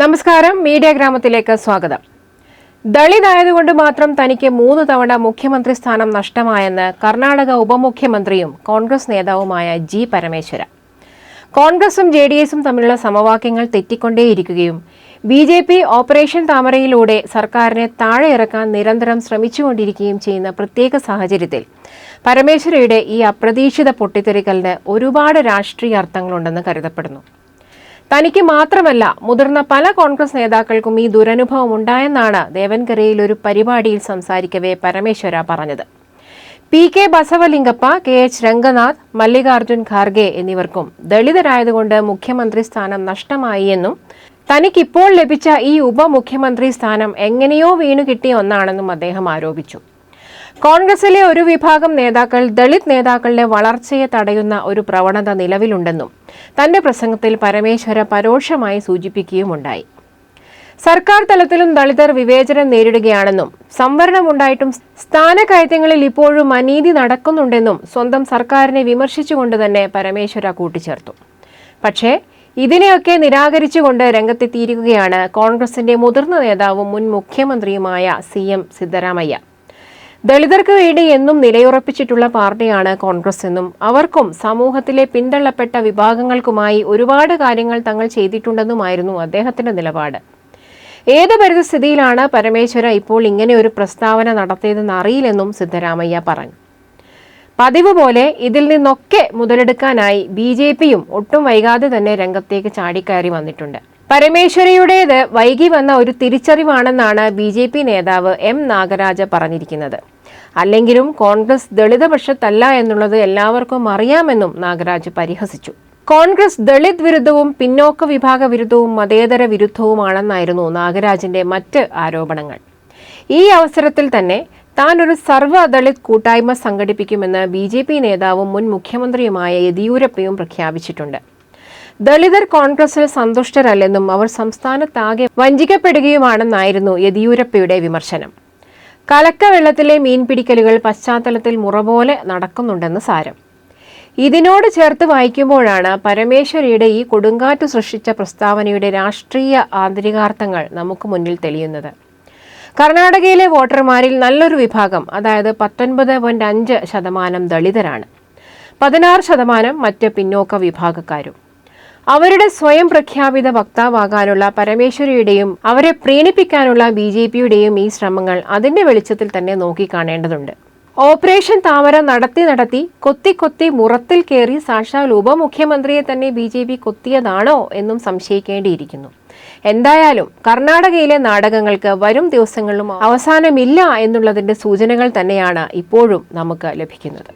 നമസ്കാരം. മീഡിയ ഗ്രാമത്തിലേക്ക് സ്വാഗതം. ദളിത് ആയതുകൊണ്ട് മാത്രം തനിക്ക് മൂന്ന് തവണ മുഖ്യമന്ത്രി സ്ഥാനം നഷ്ടമായെന്ന് കർണാടക ഉപമുഖ്യമന്ത്രിയും കോൺഗ്രസ് നേതാവുമായ ജി പരമേശ്വര. കോൺഗ്രസും ജെ ഡി എസും തമ്മിലുള്ള സമവാക്യങ്ങൾ തെറ്റിക്കൊണ്ടേയിരിക്കുകയും ബി ജെ പി ഓപ്പറേഷൻ താമരയിലൂടെ സർക്കാരിനെ താഴെ ഇറക്കാൻ നിരന്തരം ശ്രമിച്ചുകൊണ്ടിരിക്കുകയും ചെയ്യുന്ന പ്രത്യേക സാഹചര്യത്തിൽ പരമേശ്വരയുടെ ഈ അപ്രതീക്ഷിത പൊട്ടിത്തെറിക്കലിന് ഒരുപാട് രാഷ്ട്രീയ അർത്ഥങ്ങളുണ്ടെന്ന് കരുതപ്പെടുന്നു. തനിക്ക് മാത്രമല്ല മുതിർന്ന പല കോൺഗ്രസ് നേതാക്കൾക്കും ഈ ദുരനുഭവം ഉണ്ടായെന്നാണ് ദേവൻകരയിൽ ഒരു പരിപാടിയിൽ സംസാരിക്കവേ പരമേശ്വര പറഞ്ഞത്. P K Basavalingappa K H Ranganath Mallikarjun Kharge എന്നിവർക്കും ദളിതരായതുകൊണ്ട് മുഖ്യമന്ത്രി സ്ഥാനം നഷ്ടമായി എന്നും തനിക്കിപ്പോൾ ലഭിച്ച ഈ ഉപമുഖ്യമന്ത്രി സ്ഥാനം എങ്ങനെയോ വീണു കിട്ടിയ ഒന്നാണെന്നും അദ്ദേഹം ആരോപിച്ചു. കോൺഗ്രസിലെ ഒരു വിഭാഗം നേതാക്കൾ ദളിത് നേതാക്കളുടെ വളർച്ചയെ തടയുന്ന ഒരു പ്രവണത നിലവിലുണ്ടെന്നും തന്റെ പ്രസംഗത്തിൽ പരമേശ്വര പരോക്ഷമായി സൂചിപ്പിക്കുകയുമുണ്ടായി. സർക്കാർ തലത്തിലും ദളിതർ വിവേചനം നേരിടുകയാണെന്നും സംവരണമുണ്ടായിട്ടും സ്ഥാനക്കയറ്റങ്ങളിൽ ഇപ്പോഴും അനീതി നടക്കുന്നുണ്ടെന്നും സ്വന്തം സർക്കാരിനെ വിമർശിച്ചുകൊണ്ട് തന്നെ പരമേശ്വര കൂട്ടിച്ചേർത്തു. പക്ഷേ ഇതിനെയൊക്കെ നിരാകരിച്ചുകൊണ്ട് രംഗത്തെത്തിയിരിക്കുകയാണ് കോൺഗ്രസിന്റെ മുതിർന്ന നേതാവും മുൻ മുഖ്യമന്ത്രിയുമായ സി എം സിദ്ധരാമയ്യ. ദളിതർക്ക് വേണ്ടി എന്നും നിലയുറപ്പിച്ചിട്ടുള്ള പാർട്ടിയാണ് കോൺഗ്രസ് എന്നും അവർക്കും സമൂഹത്തിലെ പിന്തള്ളപ്പെട്ട വിഭാഗങ്ങൾക്കുമായി ഒരുപാട് കാര്യങ്ങൾ തങ്ങൾ ചെയ്തിട്ടുണ്ടെന്നുമായിരുന്നു അദ്ദേഹത്തിന്റെ നിലപാട്. ഏത് പരിതസ്ഥിതിയിലാണ് പരമേശ്വര ഇപ്പോൾ ഇങ്ങനെ ഒരു പ്രസ്താവന നടത്തിയതെന്ന് അറിയില്ലെന്നും സിദ്ധരാമയ്യ പറഞ്ഞു. പതിവ് പോലെ ഇതിൽ നിന്നൊക്കെ മുതലെടുക്കാനായി ബി ജെ പിയും ഒട്ടും വൈകാതെ തന്നെ രംഗത്തേക്ക് ചാടിക്കയറി വന്നിട്ടുണ്ട്. പരമേശ്വരയുടേത് വൈകി വന്ന ഒരു തിരിച്ചറിവാണെന്നാണ് ബി ജെ പി നേതാവ് എം നാഗരാജ പറഞ്ഞിരിക്കുന്നത്. അല്ലെങ്കിലും കോൺഗ്രസ് ദളിതപക്ഷത്തല്ല എന്നുള്ളത് എല്ലാവർക്കും അറിയാമെന്നും നാഗരാജ് പരിഹസിച്ചു. കോൺഗ്രസ് ദളിത് വിരുദ്ധവും പിന്നോക്ക വിഭാഗ വിരുദ്ധവും മതേതര വിരുദ്ധവുമാണെന്നായിരുന്നു നാഗരാജിന്റെ മറ്റ് ആരോപണങ്ങൾ. ഈ അവസരത്തിൽ തന്നെ താൻ ഒരു സർവ ദളിത് കൂട്ടായ്മ സംഘടിപ്പിക്കുമെന്ന് ബി നേതാവും മുൻ മുഖ്യമന്ത്രിയുമായ യെദിയൂരപ്പയും പ്രഖ്യാപിച്ചിട്ടുണ്ട്. ദളിതർ കോൺഗ്രസിൽ സന്തുഷ്ടരല്ലെന്നും അവർ സംസ്ഥാനത്താകെ വഞ്ചിക്കപ്പെടുകയുമാണെന്നായിരുന്നു യെദിയൂരപ്പയുടെ വിമർശനം. കലക്കവെള്ളത്തിലെ മീൻപിടിക്കലുകൾ പശ്ചാത്തലത്തിൽ മുറ പോലെ നടക്കുന്നുണ്ടെന്ന് സാരം. ഇതിനോട് ചേർത്ത് വായിക്കുമ്പോഴാണ് പരമേശ്വരിയുടെ ഈ കൊടുങ്കാറ്റ് സൃഷ്ടിച്ച പ്രസ്താവനയുടെ രാഷ്ട്രീയ ആന്തരികാർത്ഥങ്ങൾ നമുക്ക് മുന്നിൽ തെളിയുന്നത്. കർണാടകയിലെ വോട്ടർമാരിൽ നല്ലൊരു വിഭാഗം അതായത് പത്തൊൻപത് പോയിന്റ് അഞ്ച് ശതമാനം ദളിതരാണ്. പതിനാറ് ശതമാനം മറ്റ് പിന്നോക്ക വിഭാഗക്കാരും. അവരുടെ സ്വയം പ്രഖ്യാപിത വക്താവാകാനുള്ള പരമേശ്വരിയുടെയും അവരെ പ്രീണിപ്പിക്കാനുള്ള ബി ജെ പിയുടെയും ഈ ശ്രമങ്ങൾ അതിന്റെ വെളിച്ചത്തിൽ തന്നെ നോക്കിക്കാണേണ്ടതുണ്ട്. ഓപ്പറേഷൻ താമര നടത്തി നടത്തി കൊത്തി കൊത്തി മുറത്തിൽ കയറി സാക്ഷാൽ ഉപമുഖ്യമന്ത്രിയെ തന്നെ ബി ജെ പി കൊത്തിയതാണോ എന്നും സംശയിക്കേണ്ടിയിരിക്കുന്നു. എന്തായാലും കർണാടകയിലെ നാടകങ്ങൾക്ക് വരും ദിവസങ്ങളിലും അവസാനമില്ല എന്നുള്ളതിന്റെ സൂചനകൾ തന്നെയാണ് ഇപ്പോഴും നമുക്ക് ലഭിക്കുന്നത്.